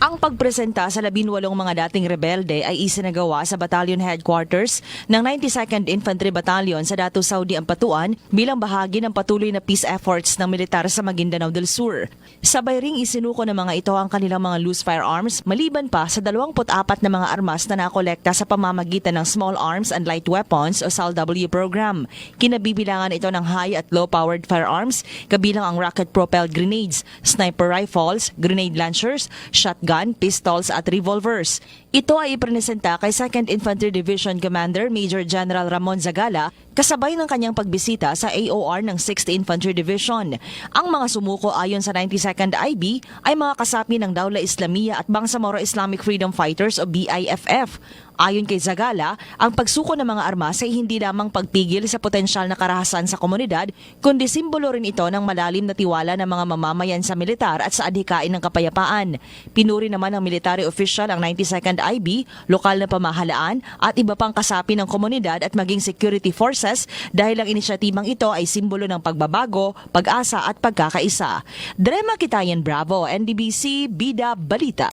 Ang pagpresenta sa labinwalong mga dating rebelde ay isinagawa sa battalion headquarters ng 92nd Infantry Battalion sa Datu Saudi Ampatuan bilang bahagi ng patuloy na peace efforts ng militar sa Maguindanao del Sur. Sabay ring isinuko ng mga ito ang kanilang mga loose firearms maliban pa sa 24 na mga armas na nakolekta sa pamamagitan ng Small Arms and Light Weapons o SALW program. Kinabibilangan ito ng high at low powered firearms kabilang ang rocket propelled grenades, sniper rifles, grenade launchers, shotgun, pistols at revolvers. Ito ay ipresenta kay 2nd Infantry Division Commander Major General Ramon Zagala kasabay ng kanyang pagbisita sa AOR ng 6th Infantry Division. Ang mga sumuko ayon sa 92nd IB ay mga kasapi ng Dawla Islamia at Bangsamoro Islamic Freedom Fighters o BIFF. Ayon kay Zagala, ang pagsuko ng mga armas ay hindi lamang pagpigil sa potensyal na karahasan sa komunidad, kundi simbolo rin ito ng malalim na tiwala ng mga mamamayan sa militar at sa adhikain ng kapayapaan. Pinuri naman ng military official ang 92nd IB, lokal na pamahalaan at iba pang kasapi ng komunidad at maging security forces dahil ang inisyatibang ito ay simbolo ng pagbabago, pag-asa at pagkakaisa. Drema Kitayan Bravo, NDBC, Bida, Balita.